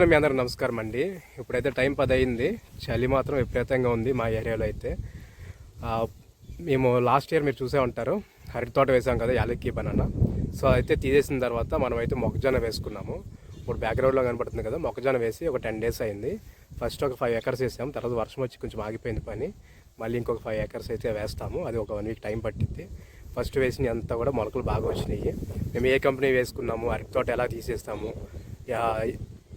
చూస్తున్న మీ అందరూ నమస్కారం అండి. ఇప్పుడైతే టైం పది అయింది చలి మాత్రం విపరీతంగా ఉంది మా ఏరియాలో అయితే. మేము లాస్ట్ ఇయర్ మీరు చూసే ఉంటారు. అరటి తోట వేసాం కదా యాలక్కి బనానా. సో అయితే తీసేసిన తర్వాత మనం అయితే మొక్కజొన్న వేసుకున్నాము. ఇప్పుడు బ్యాక్గ్రౌండ్లో కనపడుతుంది కదా మొక్కజొన్న వేసి ఒక టెన్ డేస్ అయింది. ఫస్ట్ ఒక ఫైవ్ ఎకర్స్ వేసాం తర్వాత వర్షం వచ్చి కొంచెం ఆగిపోయింది పని. మళ్ళీ ఇంకొక ఫైవ్ ఎకర్స్ అయితే వేస్తాము అది ఒక వన్ వీక్ టైం పట్టింది ఫస్ట్ వేసిన అంతా కూడా మొలకలు బాగా వచ్చినాయి. మేము ఏ కంపెనీ వేసుకున్నాము అరటి తోట ఎలా తీసేస్తాము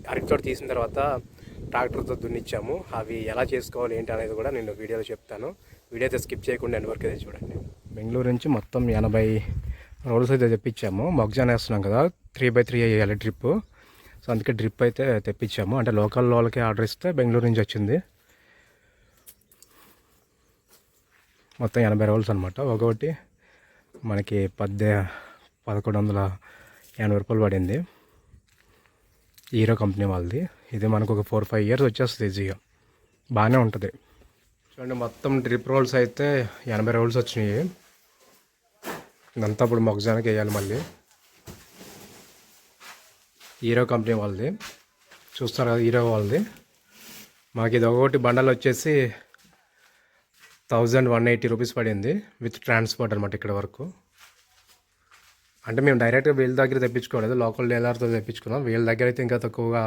యా- అరటి తోట తీసిన తర్వాత ట్రాక్టర్తో దున్నిచ్చాము. అవి ఎలా చేసుకోవాలి ఏంటి అనేది కూడా నేను వీడియోలో చెప్తాను. వీడియో అయితే స్కిప్ చేయకుండా ఎండ్ వరకు అయితే చూడండి. బెంగళూరు నుంచి మొత్తం ఎనభై రోల్స్ అయితే తెప్పించాము. మొగ్జాన్ వేస్తున్నాం కదా త్రీ బై త్రీ వేయాలి డ్రిప్ సో అందుకే డ్రిప్ అయితే తెప్పించాము. అంటే లోకల్ వాళ్ళకే ఆర్డర్ ఇస్తే బెంగళూరు నుంచి వచ్చింది. మొత్తం ఎనభై రోల్స్ అనమాట ఒకటి మనకి పద్దె పదకొండు వందల ఎనభై రూపాయలు పడింది. హీరో కంపెనీ వాళ్ళది. ఇది మనకు ఒక ఫోర్ ఫైవ్ ఇయర్స్ వచ్చేస్తుంది ఈజీగా బాగానే ఉంటుంది. చూడండి మొత్తం డ్రిప్ రోల్స్ అయితే ఎనభై రోల్స్ వచ్చినాయి. ఇదంతా ఇప్పుడు మొక్కజానకి వేయాలి మళ్ళీ. హీరో కంపెనీ వాళ్ళది. చూస్తారు కదా హీరో వాళ్ళది. మాకు ఇది ఒకటి బండల్ వచ్చేసి థౌజండ్ వన్ ఎయిటీ రూపీస్ పడింది విత్ ట్రాన్స్పోర్ట్ అనమాట ఇక్కడ వరకు. అంటే మేము డైరెక్ట్గా వీళ్ళ దగ్గర తెప్పించుకోలేదు. లోకల్ డీలర్తో తెప్పించుకున్నాం. వీళ్ళ దగ్గర అయితే ఇంకా తక్కువగా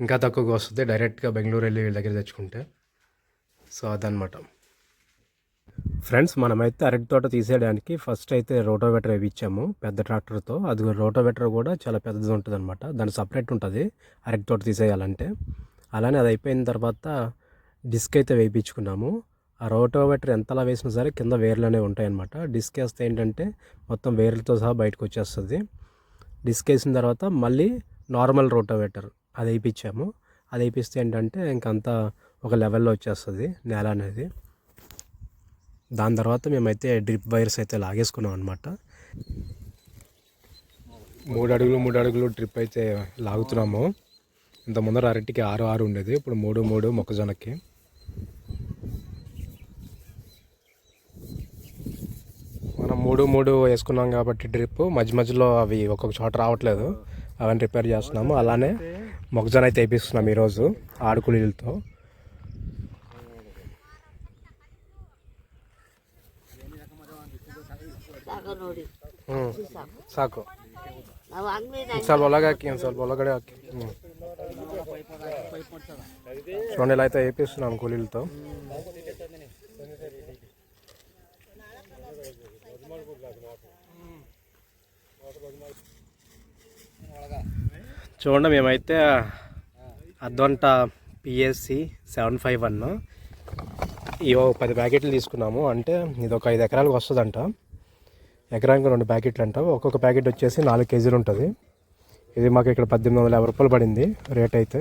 ఇంకా తక్కువగా వస్తుంది. డైరెక్ట్గా బెంగళూరు వెళ్ళి వీళ్ళ దగ్గర తెచ్చుకుంటే. సో అదనమాట ఫ్రెండ్స్ మనమైతే అరటి తోట తీసేయడానికి ఫస్ట్ అయితే రోటోవేటర్ వేయించాము పెద్ద ట్రాక్టర్తో. అది రోటోవేటర్ కూడా చాలా పెద్దది ఉంటుంది అనమాట దాని సపరేట్ ఉంటుంది అరటి తోట తీసేయాలంటే. అలానే అది అయిపోయిన తర్వాత డిస్క్ అయితే వేయించుకున్నాము. ఆ రోటోవేటర్ ఎంతలా వేసినా సరే కింద వేర్లనే ఉంటాయన్నమాట. డిస్క్ వేస్తే ఏంటంటే మొత్తం వేర్లతో సహా బయటకు వచ్చేస్తుంది. డిస్క్ వేసిన తర్వాత మళ్ళీ నార్మల్ రోటోవేటర్ అది వేయించాము. అది వేయిస్తే ఏంటంటే ఇంకంతా ఒక లెవెల్లో వచ్చేస్తుంది నేల అనేది. దాని తర్వాత మేమైతే డ్రిప్ వైర్స్ అయితే లాగేసుకున్నాం అనమాట మూడు అడుగులు మూడు అడుగులు డ్రిప్ అయితే లాగుతున్నాము. ఇంత ముందర అరటికి ఆరు ఆరు ఉండేది. ఇప్పుడు మూడు మూడు మొక్కజొన్నకి. మూడు మూడు వేసుకున్నాం కాబట్టి డ్రిప్ మధ్య మధ్యలో అవి ఒక్కొక్క చోట రావట్లేదు అవన్నీ రిపేర్ చేస్తున్నాము అలానే మొక్కజొన్న అయితే వేపిస్తున్నాం ఈరోజు ఆడుకులీలతో ಸಾಕು ನೋಡಿ ಹ್ಞೂ ಸಾಕು ಸಾಕು ನಾವು ಅಂಗಡಿ ಒಂದು ಸ್ವಲ್ಪ ಒಳಗೆ ಹಾಕಿ ಒಂದು ಸ್ವಲ್ಪ ಒಳಗಡೆ ಹಾಕಿ ಹ್ಞೂ చూడండి ఇలా అయితే వేపిస్తున్నాం కూలీలతో చూడండి మేమైతే Advanta PSC seven five one ఇవో పది ప్యాకెట్లు తీసుకున్నాము. అంటే ఇది ఒక ఐదు ఎకరాలకు వస్తుందంట. ఎకరానికి రెండు ప్యాకెట్లు అంట ఒక్కొక్క ప్యాకెట్ వచ్చేసి నాలుగు కేజీలు ఉంటుంది. ఇది మాకు ఇక్కడ పద్దెనిమిది వందల యాభై రూపాయలు పడింది రేట్ అయితే.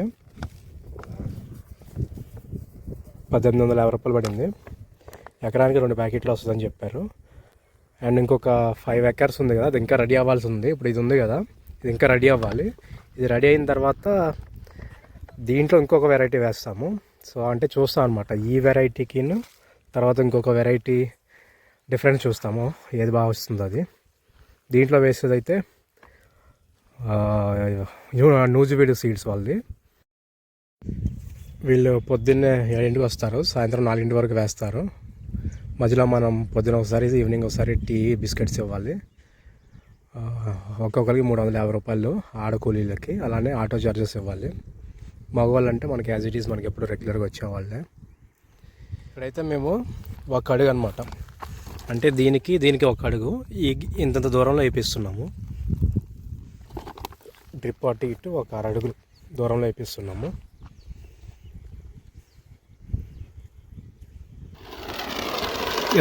పద్దెనిమిది వందల యాభై రూపాయలు పడింది. ఎకరానికి రెండు ప్యాకెట్లు వస్తుందని చెప్పారు. అండ్ ఇంకొక ఫైవ్ ఎకర్స్ ఉంది కదా అది ఇంకా రెడీ అవ్వాల్సి ఉంది ఇప్పుడు ఇది ఉంది కదా ఇది ఇంకా రెడీ అవ్వాలి. ఇది రెడీ అయిన తర్వాత దీంట్లో ఇంకొక వెరైటీ వేస్తాము. సో అంటే చూస్తాం అనమాట ఈ వెరైటీకి తర్వాత ఇంకొక వెరైటీ డిఫరెన్స్ చూస్తాము. ఏది బాగా వస్తుందో అది. దీంట్లో వేసేదైతే అయితే సీడ్స్ వాళ్ళది. వీళ్ళు పొద్దున్నే ఏడింటికి వస్తారు సాయంత్రం నాలుగింటి వరకు వేస్తారు. మధ్యలో మనం పొద్దున ఒకసారి ఈవినింగ్ ఒకసారి టీ బిస్కెట్స్ ఇవ్వాలి. ఒక్కొక్కరికి మూడు వందల యాభై రూపాయలు ఆడ కూలీలకి అలానే ఆటో చార్జెస్ ఇవ్వాలి. మగవాళ్ళు అంటే మనకి యాజ్ ఇట్ ఈస్ మనకి ఎప్పుడు రెగ్యులర్గా వచ్చేవాళ్ళే ఇక్కడైతే మేము ఒక అడుగు అనమాట అంటే దీనికి దీనికి ఒక అడుగు. ఈ ఇంతంత దూరంలో వేపిస్తున్నాము. డ్రిప్ అటు ఇటు ఒక అర దూరంలో వేపిస్తున్నాము.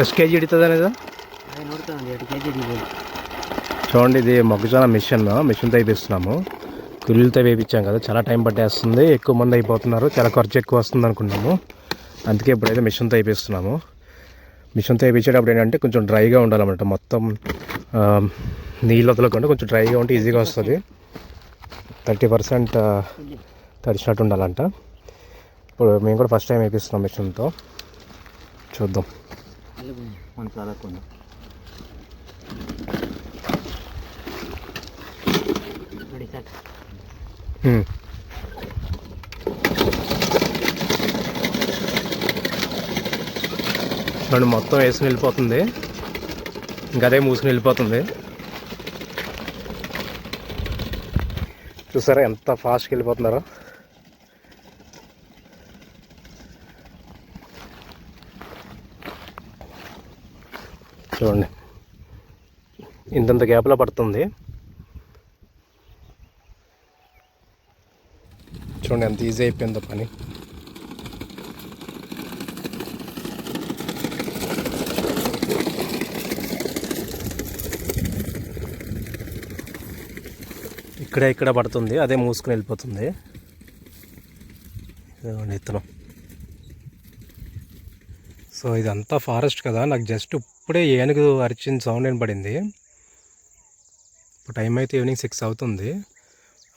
ಎಷ್ಟು ಕೆ ಜಿ ಹಿಡಿತದೆ ಇದು ನೋಡ್ತಾನೆ ಎರಡು ಕೆ ಜಿ ಹಿಡಿಬೋದು చూడండి ఇది మొక్కజొన్న మిషన్ మిషన్తో వేపిస్తున్నాము కూలీలతో వేయించాం కదా చాలా టైం పట్టేస్తుంది ఎక్కువ మంది అయిపోతున్నారు చాలా ఖర్చు ఎక్కువ వస్తుంది అనుకున్నాము అందుకే ఇప్పుడైతే మిషన్తో వేపిస్తున్నాము మిషన్తో వేయించేటప్పుడు ఏంటంటే కొంచెం డ్రైగా ఉండాలన్నమాట మొత్తం ఆ, నీళ్ళు వదలకుండా కొంచెం డ్రైగా ఉంటే ఈజీగా వస్తుంది థర్టీ పర్సెంట్ తడిచినట్టు ఉండాలంట ఇప్పుడు మేము కూడా ఫస్ట్ టైం వేపిస్తున్నాం మిషన్తో చూద్దాం కాళ్ళు మన తలకుండా నన్ను మొత్తం వేసుకుని వెళ్ళిపోతుంది. ఇంకా అదే మూసుకుని వెళ్ళిపోతుంది. చూసారా ఎంత ఫాస్ట్గా వెళ్ళిపోతున్నారో? ఇంతంత గ్యాప్లో పడుతుంది. చూడండి ఎంత ఈజీ అయిపోయిందో పని. ఇక్కడ ఇక్కడ పడుతుంది. అదే మూసుకుని వెళ్ళిపోతుంది. ఇత్తనం సో ఇదంతా ఫారెస్ట్ కదా. నాకు జస్ట్ ఇప్పుడే ఏనుగు అరిచిన సౌండ్ వినపడింది. ఇప్పుడు టైం అయితే ఈవినింగ్ సిక్స్ అవుతుంది.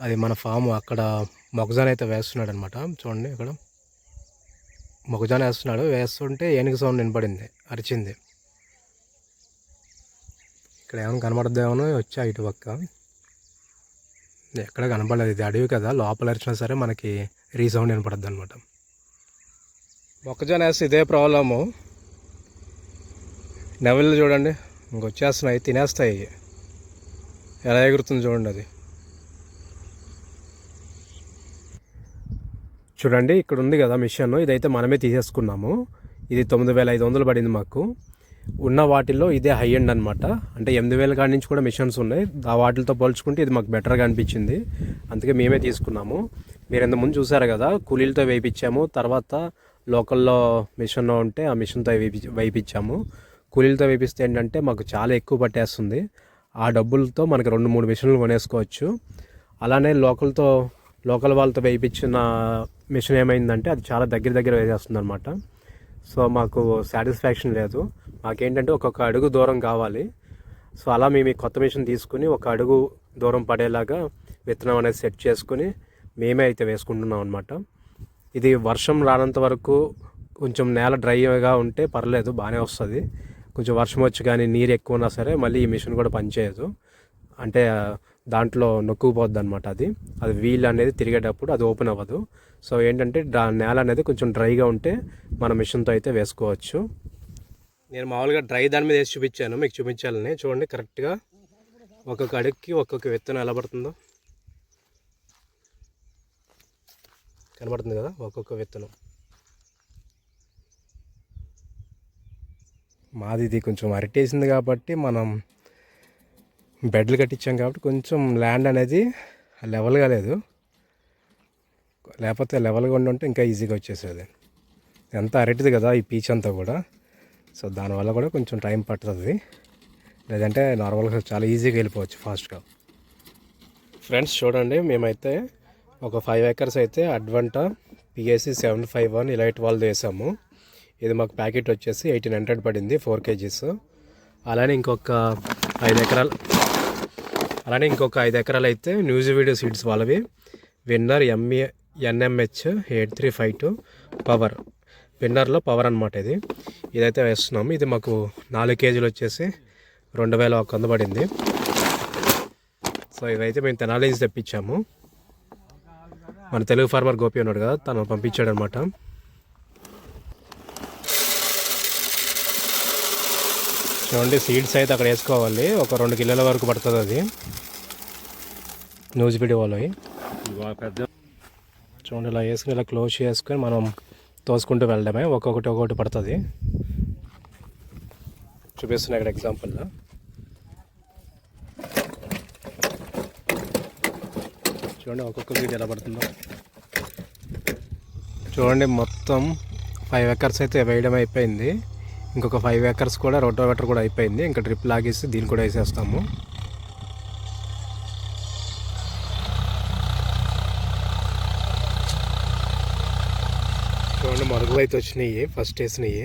అది మన ఫామ్ అక్కడ మొగజాన్ అయితే వేస్తున్నాడు అనమాట చూడండి ఇక్కడ. మొగజాన్ వేస్తున్నాడు. వేస్తుంటే ఏనుగు సౌండ్ వినపడింది. అరిచింది. ఇక్కడ ఏమైనా కనబడద్దేమో వచ్చా ఇటు పక్క. ఎక్కడ కనపడలేదు ఇది అడవి కదా. లోపల అరిచినా సరే మనకి రీసౌండ్ వినపడద్దు అనమాట మొక్కజొన్న వేస్తే ఇదే ప్రాబ్లము. నెవళ్ళు చూడండి. ఇంకొచ్చేస్తున్నాయి. తినేస్తాయి. ఎలా ఎగురుతుంది చూడండి అది. చూడండి ఇక్కడ ఉంది కదా మిషన్. ఇదైతే మనమే తీసేసుకున్నాము. ఇది తొమ్మిది వేల ఐదు వందలు పడింది మాకు. ఉన్న వాటిల్లో ఇదే హై ఎండ్ అనమాట అంటే ఎనిమిది వేల కాడి నుంచి కూడా మిషన్స్ ఉన్నాయి. ఆ వాటితో పోల్చుకుంటే ఇది మాకు బెటర్గా అనిపించింది. అందుకే మేమే తీసుకున్నాము. మీరు ఇంతకుముందు ముందు చూసారు కదా కూలీలతో వేయించాము తర్వాత లోకల్లో మిషన్ ఉంటే ఆ మిషన్తో వేయించాము కూలీలతో వేపిస్తే ఏంటంటే మాకు చాలా ఎక్కువ పట్టేస్తుంది. ఆ డబ్బులతో మనకి రెండు మూడు మిషన్లు కొనేసుకోవచ్చు. అలానే లోకల్తో లోకల్ వాళ్ళతో వేయించిన మిషన్ ఏమైందంటే అది చాలా దగ్గర దగ్గర వేసేస్తుంది అనమాట సో మాకు సాటిస్ఫాక్షన్ లేదు. మాకేంటంటే ఒక్కొక్క అడుగు దూరం కావాలి. సో అలా మేము ఈ కొత్త మిషన్ తీసుకుని ఒక అడుగు దూరం పడేలాగా విత్తనం అనేది సెట్ చేసుకుని మేమే అయితే వేసుకుంటున్నాం అనమాట ఇది వర్షం రానంత వరకు కొంచెం నేల డ్రైగా ఉంటే పర్లేదు బాగానే వస్తుంది. కొంచెం వర్షం వచ్చి కానీ నీరు ఎక్కువ ఉన్నా సరే మళ్ళీ ఈ మిషన్ కూడా పనిచేయదు. అంటే దాంట్లో నొక్కుపోద్ది అనమాట అది. అది వీల్ అనేది తిరిగేటప్పుడు అది ఓపెన్ అవ్వదు. సో ఏంటంటే దా నేల అనేది కొంచెం డ్రైగా ఉంటే మన మిషన్తో అయితే వేసుకోవచ్చు. నేను మామూలుగా డ్రై దాని మీద వేసి చూపించాను. మీకు చూపించాలని. చూడండి కరెక్ట్గా ఒక్కొక్క అడుగుకి ఒక్కొక్క విత్తనం ఎలా పడుతుందో. కనబడుతుంది కదా ఒక్కొక్క విత్తనం. మాది ఇది కొంచెం అరిటేసింది కాబట్టి మనం బెడ్లు కట్టించాం కాబట్టి కొంచెం ల్యాండ్ అనేది లెవెల్గా లేదు. లేకపోతే లెవెల్గా ఉండి ఉంటే ఇంకా ఈజీగా వచ్చేసేది. ఎంత అరటిది కదా ఈ పీచ్ అంతా కూడా. సో దానివల్ల కూడా కొంచెం టైం పడుతుంది. లేదంటే నార్మల్గా చాలా ఈజీగా వెళ్ళిపోవచ్చు ఫాస్ట్గా. ఫ్రెండ్స్ చూడండి మేమైతే ఒక ఫైవ్ ఏకర్స్ అయితే Advanta PSC seven five one elite వాళ్ళు వేసాము. ఇది మాకు ప్యాకెట్ వచ్చేసి ఎయిటీన్ హండ్రెడ్ పడింది ఫోర్ కేజీస్. అలానే ఇంకొక ఐదు ఎకరాలు అలానే ఇంకొక ఐదు ఎకరాలు అయితే న్యూస్ వీడియో సీడ్స్ వాళ్ళవి. Winner ME NMH eight three five two power. విన్నర్లో power అనమాట ఇది. ఇదైతే వేస్తున్నాము ఇది మాకు నాలుగు కేజీలు వచ్చేసి రెండు వేల ఒక వంద పడింది. సో ఇవైతే మేము తెనాలి నుంచి తెప్పించాము. మన తెలుగు ఫార్మర్ గోపి ఉన్నాడు కదా తను పంపించాడు అనమాట చూడండి సీడ్స్ అయితే అక్కడ వేసుకోవాలి. ఒక రెండు కిలోల వరకు పడుతుంది అది. న్యూస్ వీడియో వాళ్ళవి చూడండి ఇలా వేసుకుని ఇలా క్లోజ్ చేసుకొని మనం తోసుకుంటూ వెళ్ళడమే. ఒక్కొక్కటి ఒక్కొక్కటి పడుతుంది. చూపిస్తున్నా ఇక్కడ ఎగ్జాంపుల్లో చూడండి ఒక్కొక్క సీడ్ ఎలా పడుతుందో. చూడండి మొత్తం ఫైవ్ ఎకర్స్ అయితే వేయడం అయిపోయింది. ఇంకొక ఫైవ్ ఎకర్స్ కూడా రోటోవేటర్ కూడా అయిపోయింది. ఇంకా డ్రిప్ లాగేసి దీన్ని కూడా వేసేస్తాము. చూడండి మరుగులు అయితే వచ్చినాయి. ఫస్ట్ వేసినాయి.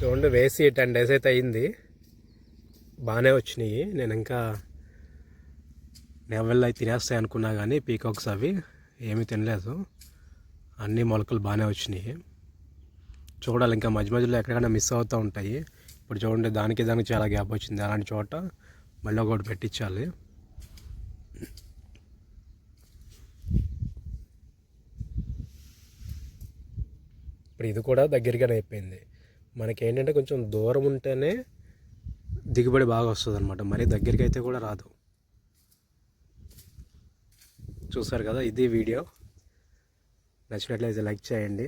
చూడండి వేసి టెన్ డేస్ అయితే అయింది. బాగానే వచ్చినాయి. నేను ఇంకా నెవెల్ అవి తినేస్తాయి అనుకున్నా కానీ పీకాక్స్ అవి ఏమీ తినలేదు. అన్ని మొలకలు బాగానే వచ్చినాయి. చూడాలి ఇంకా మధ్య మధ్యలో ఎక్కడికైనా మిస్ అవుతూ ఉంటాయి. ఇప్పుడు చూడండి దానికి దానికి చాలా గ్యాప్ వచ్చింది. అలాంటి చోట మళ్ళీ ఒకటి పెట్టించాలి. ఇప్పుడు ఇది కూడా దగ్గరగానే అయిపోయింది. మనకి ఏంటంటే కొంచెం దూరం ఉంటేనే దిగుబడి బాగా వస్తుంది అనమాట మరీ దగ్గరికి అయితే కూడా రాదు. చూసారు కదా ఇది వీడియో. నచ్చినట్లయితే లైక్ చేయండి.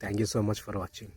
Thank you so much for watching.